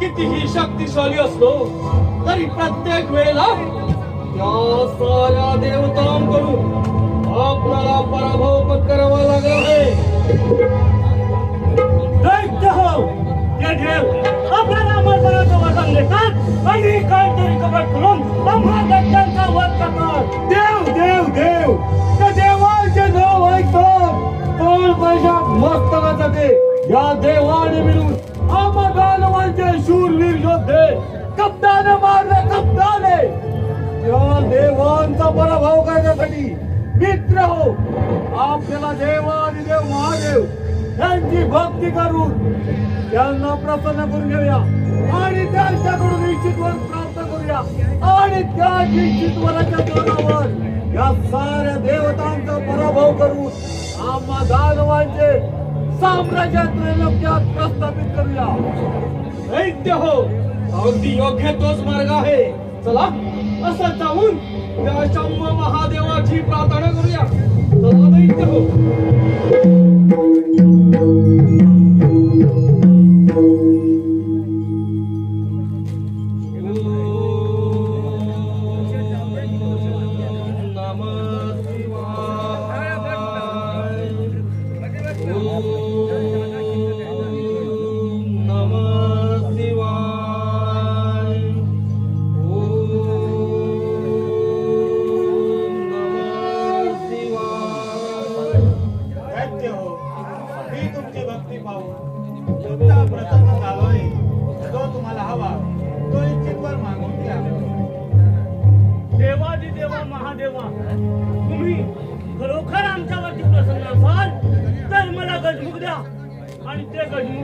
कितीही शक्तिशाली असलो तरी प्रत्येक वेळेला त्या साऱ्या देवतांकडून आपल्याला पराभव पत्करावा लागला आहे. हो. आपल्याला मर्दनाचं वजन देतात. आणि काहीतरी कपट करून आम्हा दैत्यांचा वध करतात. देव देव देव. त्या देवाचे नाव ऐकतात. तोल पैशात मस्तकाचा ते या देवाने मिळून आम्हा दानवांचे शूरवीर योद्धे कप्ताने मारले कप्ताने. या देवांचा पराभव करण्यासाठी मित्र हो. आपल्याला देवा आणि देव महादेव त्यांची भक्ती करून त्यांना प्रसन्न करून घेऊया. आणि त्यांच्याकडून इच्छित वर प्राप्त करूया. आणि त्या इच्छित वराच्या जोरावर या साऱ्या देवतांचा पराभव करून आम्हा दानवांचे साम्राज्य त्रैलोक्यात प्रस्थापित करूया. दैत्य हो. अगदी योग्य तोच मार्ग आहे. चला असं जाऊन त्या शंभ महादेवाची प्रार्थना करूया. आणि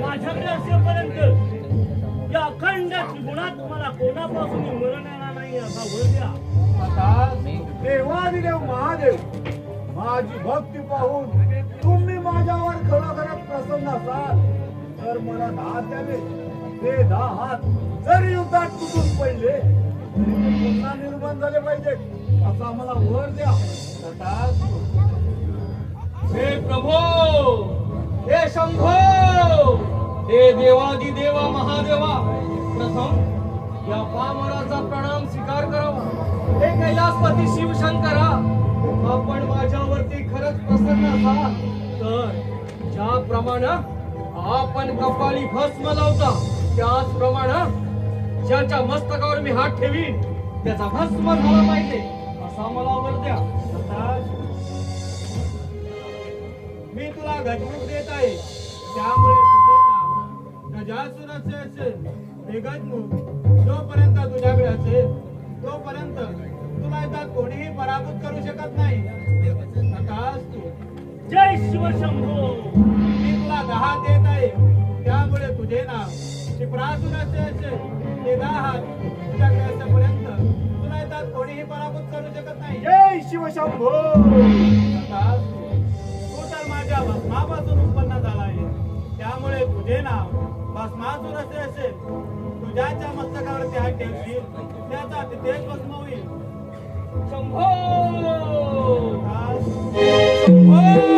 माझ्याकडे असेपर्यंत या अखंड त्रिगुणात मला कोणापासून मरण येणार नाही असा वर द्या. आता देवादिदेव महादेव माझी भक्ती पाहून तुम्ही माझ्यावर खरोखर प्रसन्न असाल तर मला दहा द्यावे. ते दहा हात जरी युद्धात तुटून पडले पुन्हा निर्माण झाले पाहिजे असा मला वर द्या. हे प्रभो हे शंभो! हे देवादी देवा महादेवा प्रथम या पामराचा प्रणाम स्वीकार करावा. हे कैलासपती शिवशंकरा आपण माझ्यावरती खरंच प्रसन्न असाल तर ज्याप्रमाणे आपण कपाळी भस्म लावता त्याचप्रमाणे ज्याच्या मस्तकावर मी हात ठेवीन त्याचा भस्म झाला पाहिजे असा मला वर द्या. मी तुला गजमुख देत आहे. त्यामुळे नाव गजासुराचे असेल हे गजमुख जोपर्यंत तुझ्याकडे असेल तोपर्यंत तुला इथं कोणीही पराभूत करू शकत नाही तथास्तु. जय शिवशंभो मी तुला दहा देत आहे त्यामुळे तुझे नाव क्षिप्रासुराचे असेल ते दहा हात तुझ्याकडे असेपर्यंत तुला इथं कोणीही पराभूत करू शकत नाही जय शिवशंभो तथास्तु. तू तर माझ्या भस्मापासून उत्पन्न झाला आहे त्यामुळे तुझे नाव भस्मासूर असे असेल. तुझ्याच्या मस्तकावरती हात ठेवशील. त्याचा तिथेच भस्म होईल. शंभो! तथास्तु.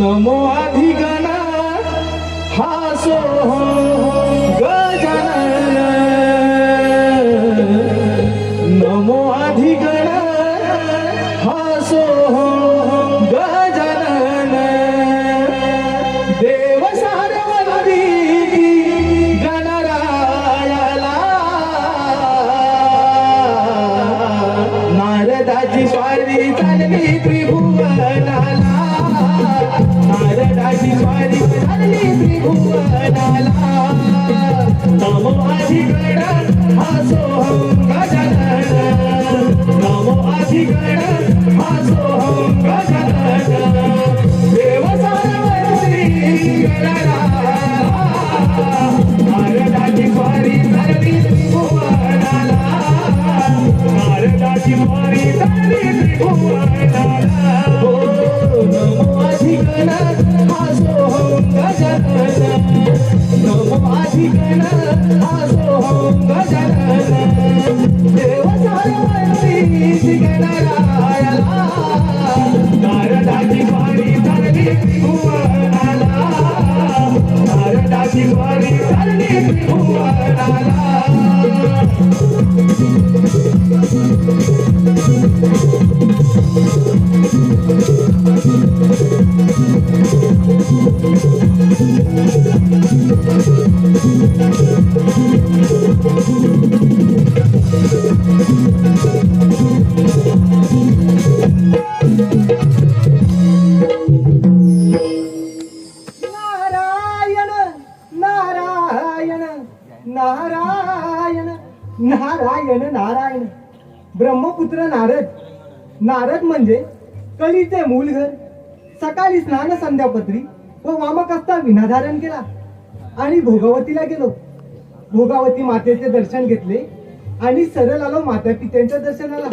নম আধিগণা হাসো नारायण नारायण नारायण. ब्रह्मपुत्र नारद. नारद म्हणजे कलीचे मूल घर. सकाळी स्नान संध्यापत्री व वामकस्ता विनाधारण केला आणि भोगावतीला गेलो. भोगावती मातेचे दर्शन घेतले आणि सरळ आलो माता पित्यांच्या दर्शनाला.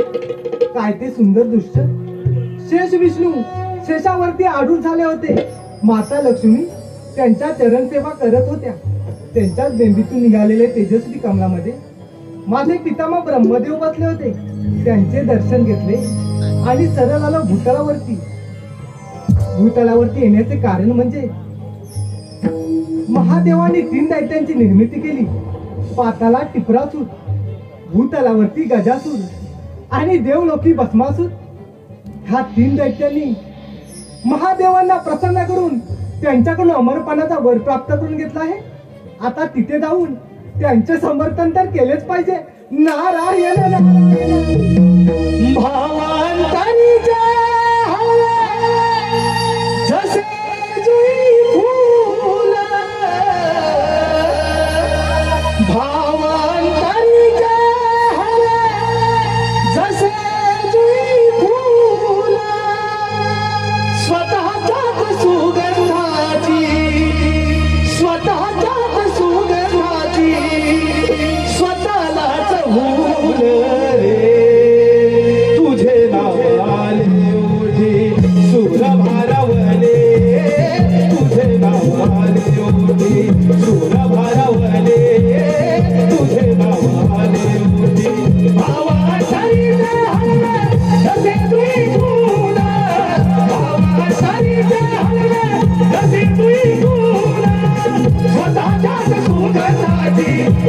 काय ते सुंदर दृश्य. शेष विष्णू शेषावरती आढून झाले होते. माता लक्ष्मी त्यांच्या चरणसेवा करत होत्या. त्यांच्याच बेंबीतून निघालेले तेजस्वी कमलामध्ये. माझे पितामा ब्रह्मदेव बसले होते. त्यांचे दर्शन घेतले आणि सरळ आलो भूतलावरती भूतलावरती येण्याचे कारण म्हणजे महादेवाने तीन दैत्यांची निर्मिती केली. पाताला टिपरासूर भूतलावरती गजासूर आणि देवलोकी भस्मासूर. ह्या तीन दैत्यांनी महादेवांना प्रसन्न करून त्यांच्याकडून अमरपणाचा वर प्राप्त करून घेतला आहे. आता तिथे जाऊन त्यांचे समर्थन तर केलेच पाहिजे Narayan Narayan.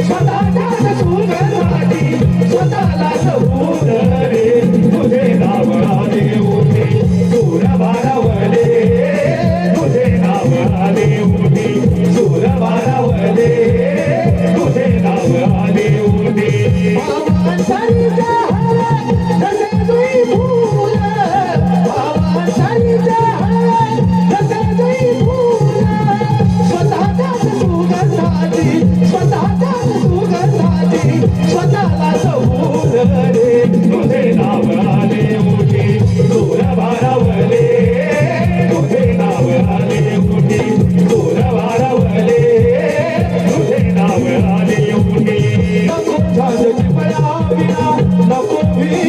Cada a sua Nós ouvimos